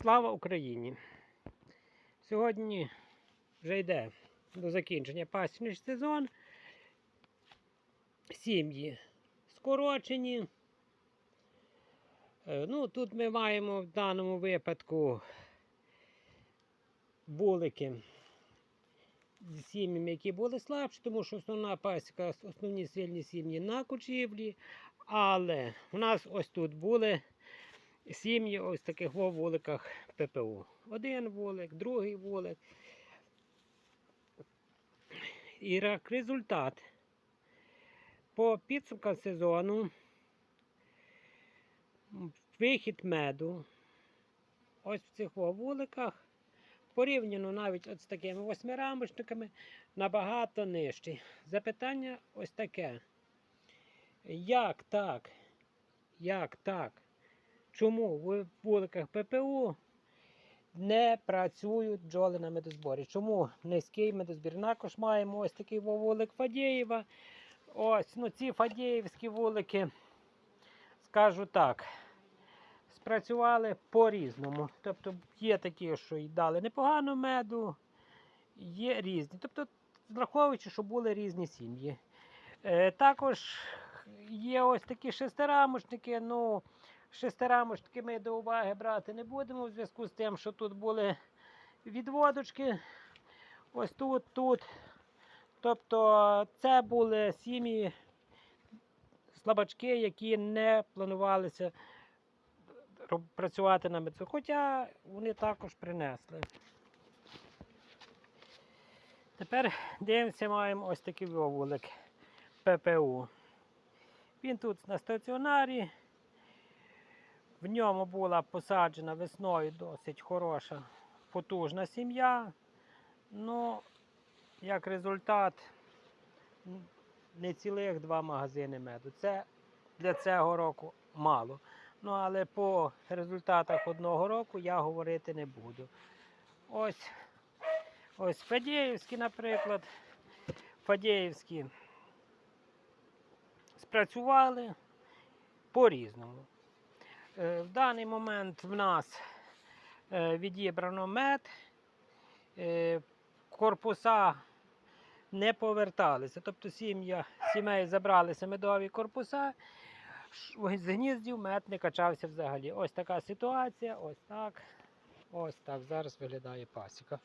Слава Україні! Сьогодні вже йде до закінчення пасічний сезон. Сім'ї скорочені. Е, Ну, тут ми маємо в даному випадку вулики з сім'ями, які були слабші, тому що основна пасіка, основні сильні сім'ї на кучівлі. Але у нас ось тут були сім'ї ось таких во вуликах ППУ. Один вулик, другий вулик. І результат по підсумкам сезону вихід меду ось в цих вуликах порівняно навіть з такими восьмирамочниками набагато нижчий. Запитання ось таке. Як так? Як так? Чому в вуликах ППУ не працюють бджоли на медозборі? Чому низький медозбір? Також маємо ось такий вулик Фадєєва. Ось, ну ці Фадєєвські вулики, скажу так, спрацювали по-різному. Тобто є такі, що й дали непогано меду, є різні. Тобто, враховуючи, що були різні сім'ї. Е, також є ось такі шестирамочники. Ну, шестирамочники ми до уваги брати не будемо в зв'язку з тим, що тут були відводочки. Ось тут, тут. Тобто це були сім'ї слабачки, які не планувалися працювати на медицину. Хоча вони також принесли. Тепер дивимося, маємо ось такий вулик ППУ. Він тут на стаціонарі. В ньому була посаджена весною досить хороша, потужна сім'я. Ну, як результат, не цілих два магазини меду. Це для цього року мало. Ну, але по результатах одного року я говорити не буду. Ось, ось Фадєївські, наприклад. Фадєївські спрацювали по-різному. Е, В даний момент в нас е, відібрано мед, е, корпуса не поверталися. Тобто сім'я, сімей забралися медові корпуса, з гніздів мед не качався взагалі. Ось така ситуація, ось так. Ось так зараз виглядає пасіка.